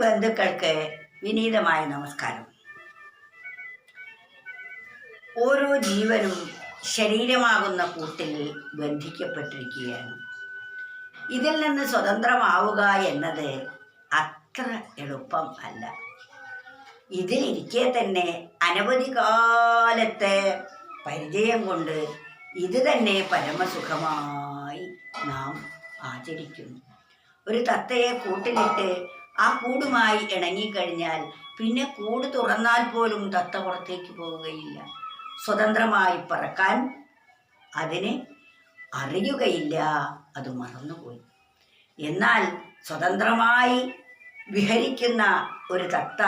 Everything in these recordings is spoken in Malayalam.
ബന്ധുക്കൾക്ക് വിനീതമായ നമസ്കാരം. ഓരോ ജീവനും ശരീരമാകുന്ന കൂട്ടിൽ ബന്ധിക്കപ്പെട്ടിരിക്കുകയാണ്. ഇതിൽ നിന്ന് സ്വതന്ത്രമാവുക എന്നത് അത്ര എളുപ്പം അല്ല. ഇതിലിരിക്കെ തന്നെ അനവധി കാലത്തെ പരിചയം കൊണ്ട് ഇത് തന്നെ പരമസുഖമായി നാം ആചരിക്കുന്നു. ഒരു തത്തയെ കൂട്ടിലിട്ട് ആ കൂടുമായി ഇണങ്ങിക്കഴിഞ്ഞാൽ പിന്നെ കൂട് തുറന്നാൽ പോലും തത്ത പുറത്തേക്ക് പോവുകയില്ല. സ്വതന്ത്രമായി പറക്കാൻ അതിന് അറിയുകയില്ല. അത് മറന്നുപോയി. എന്നാൽ സ്വതന്ത്രമായി വിഹരിക്കുന്ന ഒരു തത്ത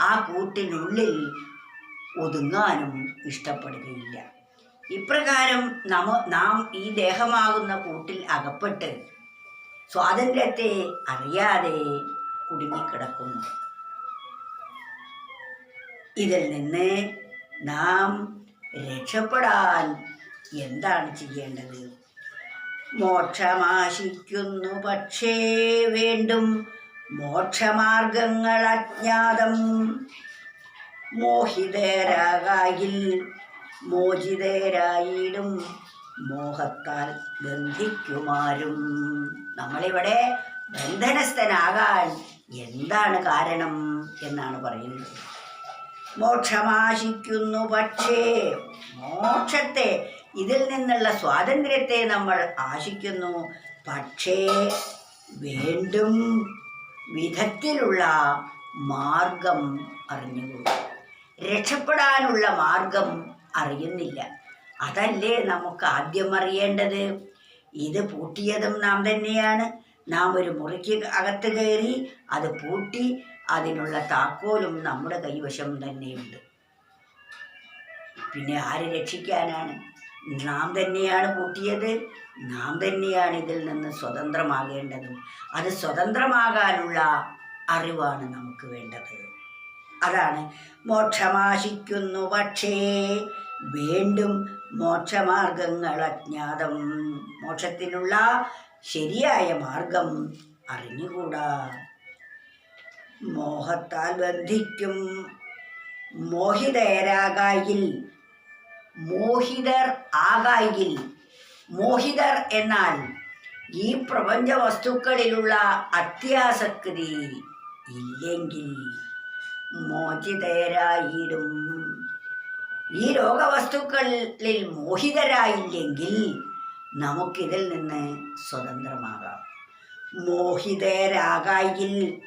ആ കൂട്ടിനുള്ളിൽ ഒതുങ്ങാനും ഇഷ്ടപ്പെടുകയില്ല. ഇപ്രകാരം നമ നാം ഈ ദേഹമാകുന്ന കൂട്ടിൽ അകപ്പെട്ട് സ്വാതന്ത്ര്യത്തെ അറിയാതെ കുടുങ്ങിക്കിടക്കുന്നു. ഇതിൽ നിന്ന് നാം രക്ഷപ്പെടാൻ എന്താണ് ചെയ്യേണ്ടത്? മോക്ഷമാശിക്കുന്നു പക്ഷേ വേണ്ടും മോക്ഷമാർഗങ്ങൾ അജ്ഞാതം. മോഹിതരാകായിൽ മോചിതരായിടും. മോഹത്താൽ ബന്ധിക്കുമാരും നമ്മളിവിടെ ബന്ധനസ്ഥനാകാൻ എന്താണ് കാരണം എന്നാണ് പറയുന്നത്. മോക്ഷമാശിക്കുന്നു പക്ഷേ മോക്ഷത്തെ ഇതിൽ നിന്നുള്ള സ്വാതന്ത്ര്യത്തെ നമ്മൾ ആശിക്കുന്നു. പക്ഷേ വീണ്ടും വിധത്തിലുള്ള മാർഗം അറിഞ്ഞുകൊള്ളു രക്ഷപ്പെടാനുള്ള മാർഗം അറിയുന്നില്ല. അതല്ലേ നമുക്ക് ആദ്യം അറിയേണ്ടത്? ഇത് പൂട്ടിയതും നാം തന്നെയാണ്. നാം ഒരു മുറിക്ക് അകത്ത് കയറി അത് പൂട്ടി അതിനുള്ള താക്കോലും നമ്മുടെ കൈവശം തന്നെയുണ്ട്. പിന്നെ ആര് രക്ഷിക്കാനാണ്? നാം തന്നെയാണ് പൂട്ടിയത്. നാം തന്നെയാണ് ഇതിൽ നിന്ന് സ്വതന്ത്രമാകേണ്ടതും. അത് സ്വതന്ത്രമാകാനുള്ള അറിവാണ് നമുക്ക് വേണ്ടത്. അതാണ് മോക്ഷമാശിക്കുന്നു പക്ഷേ വീണ്ടും മോക്ഷമാർഗങ്ങൾ അജ്ഞാതം. മോക്ഷത്തിനുള്ള ശരിയായ മാർഗം അറിഞ്ഞുകൂടാ? മോഹത്താൽ ബന്ധിക്കും മോഹിതരാകായിൽ മോഹിതർ ആകായിൽ. മോഹിതർ എന്നാൽ ഈ പ്രപഞ്ച വസ്തുക്കളിലുള്ള അത്യാസക്തി ഇല്ലെങ്കിൽ മോചിതരായിടും. ഈ ലോകവസ്തുക്കളിൽ മോഹിതരായില്ലെങ്കിൽ നമുക്കിതിൽ നിന്ന് സ്വതന്ത്രമാകാം. മോഹിതേരാകായിൽ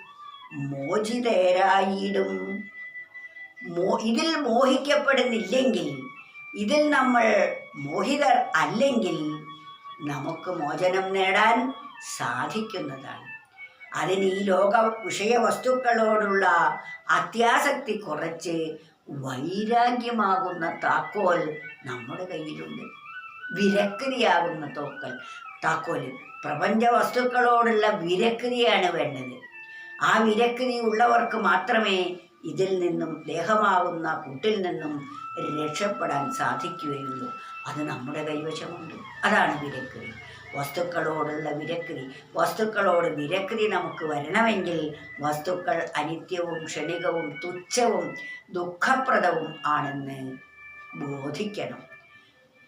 മോചിതേരായിടും. മോ ഇതിൽ മോഹിക്കപ്പെടുന്നില്ലെങ്കിൽ ഇതിൽ നമ്മൾ മോഹിതർ അല്ലെങ്കിൽ നമുക്ക് മോചനം നേടാൻ സാധിക്കുന്നതാണ്. അതിന് ഈ ലോക വിഷയവസ്തുക്കളോടുള്ള അത്യാസക്തി കുറച്ച് വൈരാഗ്യമാകുന്ന താക്കോൽ നമ്മുടെ കയ്യിലുണ്ട്. വിരക്തിയാകുന്ന തോക്കൽ. താക്കോൽ പ്രപഞ്ച വസ്തുക്കളോടുള്ള വിരക്തിയാണ് വേണ്ടത്. ആ വിരക്തി ഉള്ളവർക്ക് മാത്രമേ ഇതിൽ നിന്നും ദേഹമാകുന്ന കുട്ടിൽ നിന്നും രക്ഷപ്പെടാൻ സാധിക്കുകയുള്ളൂ. അത് നമ്മുടെ കൈവശമുണ്ട്. അതാണ് വിരക്തി വസ്തുക്കളോടുള്ള വിരക്തി വസ്തുക്കളോട് വിരക്തി നമുക്ക് വരണമെങ്കിൽ വസ്തുക്കൾ അനിത്യവും ക്ഷണികവും തുച്ഛവും ദുഃഖപ്രദവും ആണെന്ന് ബോധിക്കണം.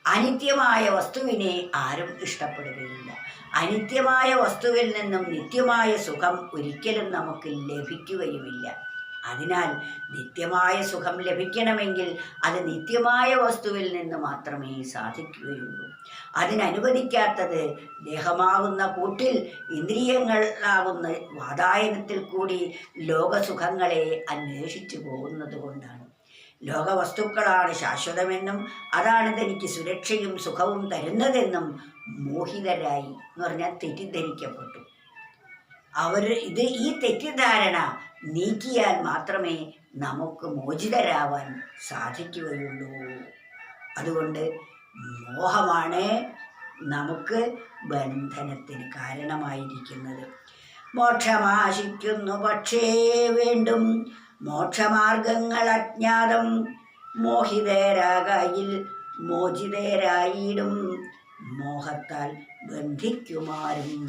അനിത്യമായ വസ്തുവിനെ ആരും ഇഷ്ടപ്പെടുകയില്ല. അനിത്യമായ വസ്തുവിൽ നിന്നും നിത്യമായ സുഖം ഒരിക്കലും നമുക്ക് ലഭിക്കുകയുമില്ല. അതിനാൽ നിത്യമായ സുഖം ലഭിക്കണമെങ്കിൽ അത് നിത്യമായ വസ്തുവിൽ നിന്ന് മാത്രമേ സാധിക്കുകയുള്ളൂ. അതിനനുവദിക്കാത്തത് ദേഹമാകുന്ന കൂട്ടിൽ ഇന്ദ്രിയങ്ങളാകുന്ന വാതായനത്തിൽ കൂടി ലോകസുഖങ്ങളെ അന്വേഷിച്ചു പോകുന്നത് കൊണ്ടാണ്. ലോകവസ്തുക്കളാണ് ശാശ്വതമെന്നും അതാണ് തനിക്ക് സുരക്ഷയും സുഖവും തരുന്നതെന്നും മോഹിതരായി എന്ന് പറഞ്ഞാൽ തെറ്റിദ്ധരിക്കപ്പെട്ടു. അവർ ഇത് ഈ തെറ്റിദ്ധാരണ നീക്കിയാൽ മാത്രമേ നമുക്ക് മോചിതരാവാൻ സാധിക്കുകയുള്ളൂ. അതുകൊണ്ട് മോഹമാണ് നമുക്ക് ബന്ധനത്തിന് കാരണമായിരിക്കുന്നത്. മോക്ഷമാശിക്കുന്നു പക്ഷേ വേണ്ടും മോക്ഷമാർഗങ്ങൾ അജ്ഞാതം മോഹിതരാകായിൽ മോചിതരായിടും. മോഹത്താൽ ബന്ധിക്കുമാരും.